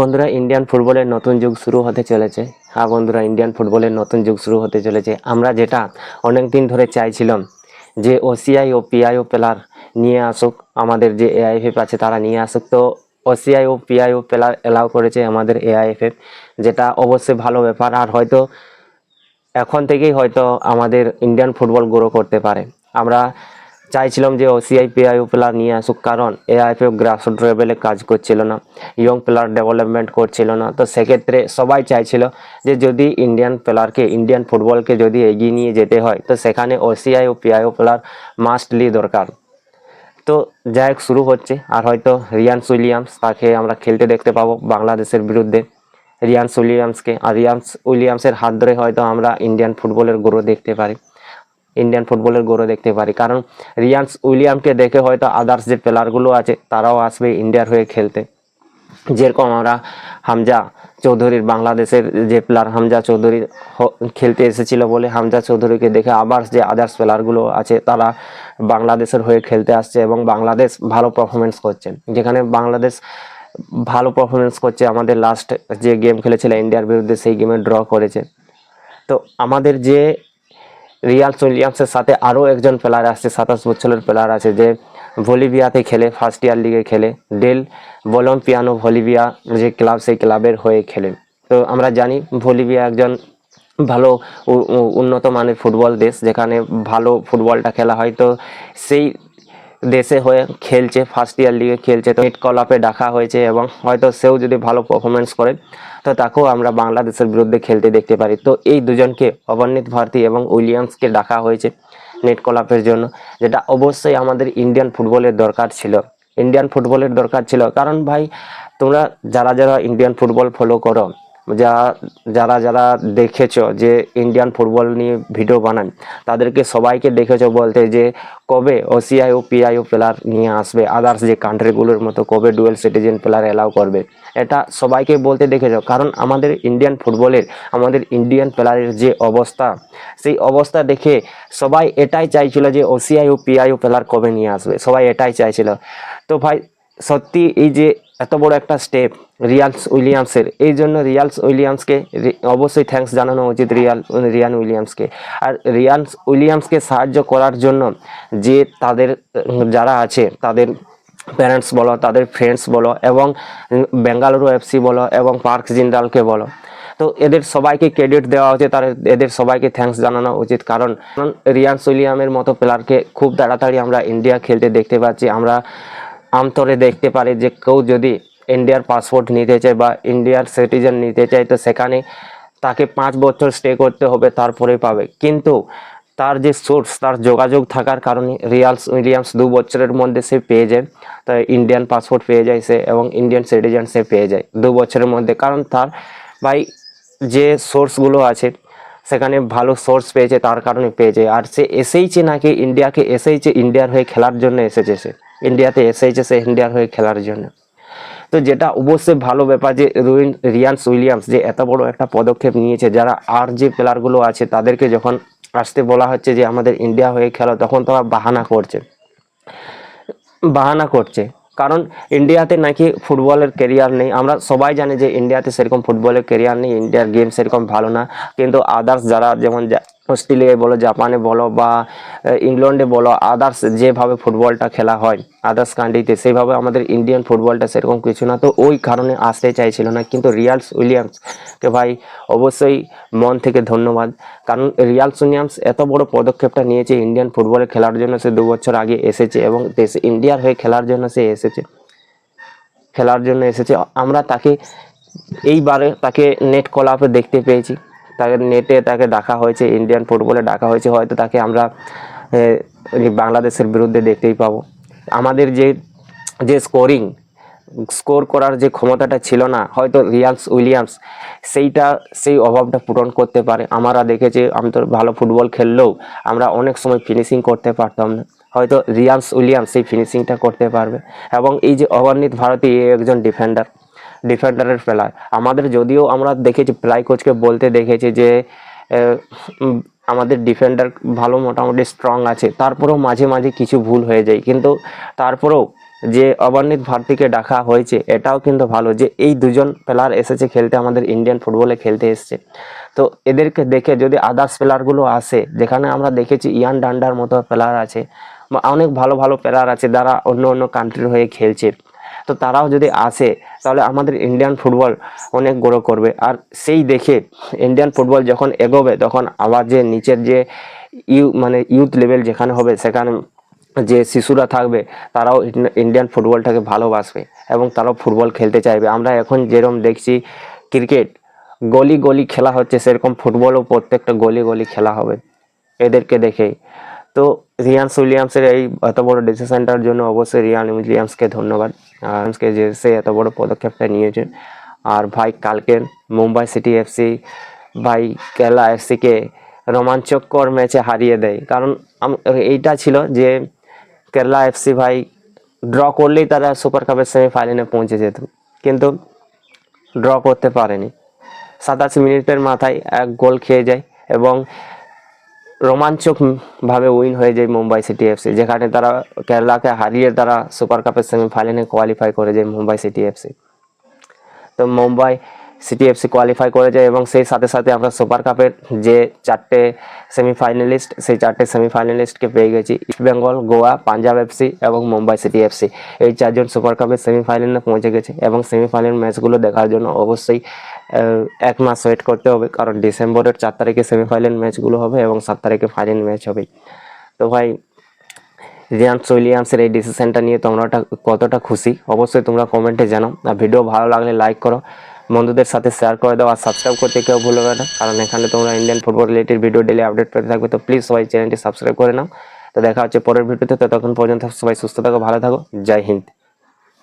বন্ধুরা ইন্ডিয়ান ফুটবলের নতুন যুগ শুরু হতে চলেছে। হ্যাঁ বন্ধুরা ইন্ডিয়ান ফুটবলের নতুন যুগ শুরু হতে চলেছে। আমরা যেটা অনেক দিন ধরে চাইছিলাম যে ওসিআই ও পিআইও প্লেয়ার নিয়ে আসুক, আমাদের যে এআইএফএফ আছে তারা নিয়ে আসুক। তো ওসিআই ও পিআইও প্লেয়ার এলাও করেছে আমাদের এআইএফএফ যেটা অবশ্যই ভালো ব্যাপার। আর হয়তো এখন থেকেই হয়তো আমাদের ইন্ডিয়ান ফুটবল গ্রো করতে পারে। আমরা চাইছিলাম যে ওসিআই পিআইও প্লেয়ার নিয়ে আসুক, কারণ এআইপিএফ গ্রাসরুট লেভেলে কাজ করছিল না ইয়ং প্লেয়ার ডেভেলপমেন্ট করছিল না। তো সেক্ষেত্রে সবাই চাইছিল যে যদি ইন্ডিয়ান প্লেয়ারকে ইন্ডিয়ান ফুটবলকে যদি এগিয়ে নিয়ে যেতে হয়, তো সেখানে ওসিআই ও পিআইও প্লেয়ার মাস্টলি দরকার। তো যাই হোক, শুরু হচ্ছে। আর হয়তো রিয়ান্স উইলিয়ামস তাকে আমরা খেলতে দেখতে পাবো বাংলাদেশের বিরুদ্ধে। রিয়ান্স উইলিয়ামসকে আর রিয়ান্স উইলিয়ামসের হাত ধরে হয়তো আমরা ইন্ডিয়ান ফুটবলের গ্রো দেখতে পারি। ইন্ডিয়ান ফুটবলের গ্রো দেখতে পারি। কারণ রিয়ান্স উইলিয়ামকে দেখে হয়তো আদার্স যে প্লেয়ারগুলো আছে, তারাও আসবে ইন্ডিয়ার হয়ে খেলতে। যেরকম আমরা হামজা চৌধুরীর বাংলাদেশের যে প্লেয়ার হামজা চৌধুরী খেলতে এসেছিল বলে হামজা চৌধুরীকে দেখে আবার যে আদার্স প্লেয়ারগুলো আছে, তারা বাংলাদেশের হয়ে খেলতে আসছে এবং বাংলাদেশ ভালো পারফরমেন্স করছে। যেখানে বাংলাদেশ ভালো পারফরমেন্স করছে, আমাদের লাস্ট যে গেম খেলেছিল ইন্ডিয়ার বিরুদ্ধে, সেই গেমে ড্র করেছে। তো আমাদের যে রিয়াল উইলিয়ামসের সাথে আরও একজন প্লেয়ার আছে সাতাশ বছরের প্লেয়ার আছে যে ভলিভিয়াতে খেলে ফার্স্ট ইয়ার লিগে খেলে। ডেল বলম পিয়ানো ভলিভিয়া যে ক্লাব সেই ক্লাবের হয়ে খেলে। তো আমরা জানি ভলিভিয়া একজন ভালো উন্নত মানের ফুটবল দেশ, যেখানে ভালো ফুটবলটা খেলা হয়। তো সেই দেশে হয়ে খেলছে ফার্স্ট ইয়ার লিগে খেলছে। তো নেট কল আপে ডাকা হয়েছে এবং হয়তো সেও যদি ভালো পারফরমেন্স করে, তো তাকেও আমরা বাংলাদেশের বিরুদ্ধে খেলতে দেখতে পারি। তো এই দুজনকে অবনীত ভারতী এবং উইলিয়ামসকে ডাকা হয়েছে নেট কলাপের জন্য, যেটা অবশ্যই আমাদের ইন্ডিয়ান ফুটবলের দরকার ছিল। ইন্ডিয়ান ফুটবলের দরকার ছিল। কারণ ভাই, তোমরা যারা যারা ইন্ডিয়ান ফুটবল ফলো করো যা, যারা যারা দেখেছ যে ইন্ডিয়ান ফুটবল নিয়ে ভিডিও বানান তাদেরকে সবাইকে দেখেছ বলতে যে কবে ওসিআই ও পিআইও প্লেয়ার নিয়ে আসবে আদার্স যে কান্ট্রিগুলোর মতো কবে ডুয়েল সিটিজেন প্লেয়ার অ্যালাউ করবে, এটা সবাইকে বলতে দেখেছ। কারণ আমাদের ইন্ডিয়ান ফুটবলের আমাদের ইন্ডিয়ান প্লেয়ারের যে অবস্থা, সেই অবস্থা দেখে সবাই এটাই চাইছিল যে ওসিআই ও পিআইও প্লেয়ার কবে নিয়ে আসবে, সবাই এটাই চাইছিল। তো ভাই সত্যি এই যে এত বড় একটা স্টেপ রিয়ালস উইলিয়ামসের এই জন্য রিয়ালস উইলিয়ামসকে অবশ্যই থ্যাঙ্কস জানানো উচিত রিয়াল রিয়ান উইলিয়ামসকে আর রিয়ালস উইলিয়ামসকে সাহায্য করার জন্য যে তাদের, যারা আছে, তাদের প্যারেন্টস বলো, তাদের ফ্রেন্ডস বলো, এবং বেঙ্গালুরু এফসি বলো, এবং পার্ক জিন্দালকে বলো। তো এদের সবাইকে ক্রেডিট দেওয়া উচিত, আর এদের সবাইকে থ্যাঙ্কস জানানো উচিত, কারণ রিয়ান্স উইলিয়ামের মতো প্লেয়ারকে খুব তাড়াতাড়ি আমরা ইন্ডিয়া খেলতে দেখতে পাচ্ছি। আমরা আমতরে দেখতে পারি যে কেউ যদি ইন্ডিয়ার পাসপোর্ট নিতে চায় বা ইন্ডিয়ার সিটিজেন নিতে চায়, তো সেখানে তাকে পাঁচ বছর স্টে করতে হবে তারপরে পাবে। কিন্তু তার যে সোর্স তার যোগাযোগ থাকার কারণে রিয়ালস উইলিয়ামস দু বছরের মধ্যে সে পেয়ে যায়, তো ইন্ডিয়ান পাসপোর্ট পেয়ে যায় সে এবং ইন্ডিয়ান সিটিজেন সে পেয়ে যায় দু বছরের মধ্যে। কারণ তার ভাই যে সোর্সগুলো আছে, সেখানে ভালো সোর্স পেয়েছে, তার কারণে পেয়েছে আর সে এসেইছে নাকি ইন্ডিয়াকে এসেইছে ইন্ডিয়ার হয়ে খেলার জন্য এসেছে সে। ইন্ডিয়াতে এসেছে সে ইন্ডিয়ার হয়ে খেলার জন্য। তো যেটা অবশ্যই ভালো ব্যাপার যে রুইন, রিয়ান্স উইলিয়ামস যে এত বড় একটা পদক্ষেপ নিয়েছে, যারা আর যে প্লেয়ারগুলো আছে, তাদেরকে যখন আসতে বলা হচ্ছে যে আমাদের ইন্ডিয়া হয়ে খেলো, তখন তারা বাহানা করছে। বাহানা করছে। কারণ ইন্ডিয়াতে নাকি ফুটবলের কেরিয়ার নেই। আমরা সবাই জানি যে ইন্ডিয়াতে সেরকম ফুটবলের কেরিয়ার নেই, ইন্ডিয়ার গেম সেরকম ভালো না। কিন্তু আদার্স যারা যেমন অস্ট্রেলিয়ায় বলো, জাপানে বলো বা ইংল্যান্ডে বলো আদার্স যেভাবে ফুটবলটা খেলা হয় আদার্স কান্ট্রিতে সেইভাবে আমাদের ইন্ডিয়ান ফুটবলটা সেরকম কিছু না। তো ওই কারণে আসতে চাইছিল না, কিন্তু রিয়ালস উইলিয়ামসকে ভাই অবশ্যই মন থেকে ধন্যবাদ। কারণ রিয়ালস উইলিয়ামস এত বড় পদক্ষেপটা নিয়েছে ইন্ডিয়ান ফুটবলে খেলার জন্য, সে দু বছর আগে এসেছে এবং দেশে ইন্ডিয়ার হয়ে খেলার জন্য সে এসেছে। খেলার জন্য এসেছে। আমরা তাকে, এইবারে তাকে নেট কলাপে দেখতে পেয়েছি। তাকে নেটে তাকে ডাকা হয়েছে ইন্ডিয়ান ফুটবলে ডাকা হয়েছে, হয়তো তাকে আমরা বাংলাদেশের বিরুদ্ধে দেখতেই পাবো। আমাদের যে যে স্কোরিং স্কোর করার যে ক্ষমতাটা ছিল না, হয়তো রিয়ালস উইলিয়ামস সেইটা, সেই অভাবটা পূরণ করতে পারে। আমরা দেখেছি, আমি তো ভালো ফুটবল খেললেও আমরা অনেক সময় ফিনিশিং করতে পারতাম না। হয়তো রিয়ালস উইলিয়ামস সেই ফিনিশিংটা করতে পারবে। এবং এই যে অবর্ণিত ভারতী একজন ডিফেন্ডার ডিফেন্ডারের প্লেয়ার আমাদের যদিও আমরা দেখেছি প্লাই কোচকে বলতে দেখেছি যে আমাদের ডিফেন্ডার ভালো মোটামুটি স্ট্রং আছে। তারপরেও মাঝে মাঝে কিছু ভুল হয়ে যায়। কিন্তু তারপরেও যে অবর্ণিত ভারতীকে ডাকা হয়েছে, এটাও কিন্তু ভালো যে এই দুজন প্লেয়ার এসেছে খেলতে, আমাদের ইন্ডিয়ান ফুটবলে খেলতে এসেছে। তো এদেরকে দেখে যদি আদার্স প্লেয়ারগুলো আসে, যেখানে আমরা দেখেছি ইয়ান ডান্ডার মতো প্লেয়ার আছে, বা অনেক ভালো ভালো প্লেয়ার আছে, যারা অন্য অন্য কান্ট্রির হয়ে খেলছে। তো তারাও যদি আসে, তাহলে আমাদের ইন্ডিয়ান ফুটবল অনেক গ্রো করবে। আর সেই দেখে ইন্ডিয়ান ফুটবল যখন এগোবে, তখন আবার যে নিচের যে ইউ মানে ইউথ লেভেল যেখানে হবে, সেখানে যে শিশুরা থাকবে, তারাও ইন্ডিয়ান ফুটবলটাকে ভালোবাসবে এবং তারাও ফুটবল খেলতে চাইবে। আমরা এখন যেরকম দেখছি ক্রিকেট গলি গলি খেলা হচ্ছে, সেরকম ফুটবলও প্রত্যেকটা গলি গলি খেলা হবে। এদেরকে দেখেই। তো রিয়ান্স উইলিয়ামসের এই এত বড় ডিসিশনটার জন্য অবশ্যই রিয়ান উইলিয়ামসকে ধন্যবাদ। আজকে যে সে এত বড় পদক্ষেপটা নিয়েছে। আর ভাই, কালকে মুম্বাই সিটি এফসি ভাই কেরালা এফসিকে রোমাঞ্চকর ম্যাচে হারিয়ে দেয়। কারণ এইটা ছিল যে কেরালা এফসি ভাই ড্র করলেই তারা সুপার কাপের সেমিফাইনালে পৌঁছে যেত। কিন্তু ড্র করতে পারেনি। সাতাশ মিনিটের মাথায় এক গোল খেয়ে যায় এবং রোমাঞ্চক ভাবে উইন হয়ে যায় মুম্বাই সিটি এফসি যেখানে তারা কেরালাকে হারিয়ে তারা সুপার কাপের সেমিফাইনালে কোয়ালিফাই করে যায় মুম্বাই সিটি এফসি তো মুম্বাই সিটি এফসি কোয়ালিফাই করে যায় এবং সেই সাথে সাথে আমরা সুপার কাপের যে চারটে সেমিফাইনালিস্ট, সেই চারটে সেমিফাইনালিস্টকে পেয়ে গেছি, ইস্ট বেঙ্গল, গোয়া, পাঞ্জাব এফসি এবং মুম্বাই সিটি এফসি এই চারজন সুপার কাপের সেমিফাইনালে পৌঁছে গেছে এবং সেমিফাইনাল ম্যাচগুলো দেখার জন্য অবশ্যই এক মাস ওয়েট করতে হবে, কারণ ডিসেম্বরের চার তারিখে সেমিফাইনাল ম্যাচগুলো হবে এবং সাত তারিখে ফাইনাল ম্যাচ হবে। তো ভাই রিয়ান্স উইলিয়ামসের এই ডিসিশনটা নিয়ে তোমরা কতটা খুশি? অবশ্যই তোমরা কমেন্টে জানাও। আর ভিডিও ভালো লাগলে লাইক করো। বন্ধুদের সাথে শেয়ার করে দাও আর সাবস্ক্রাইব করতে কেউ ভুলবে না, কারণ এখানে তোমরা Indian football related video daily update পেতে থাকবে। তো প্লিজ সবাই চ্যানেলটি সাবস্ক্রাইব করে নাও। তো দেখা হচ্ছে পরের ভিডিওতে তো। তখন পর্যন্ত সবাই সুস্থ থাকো, ভালো থাকো। জয় হিন্দ।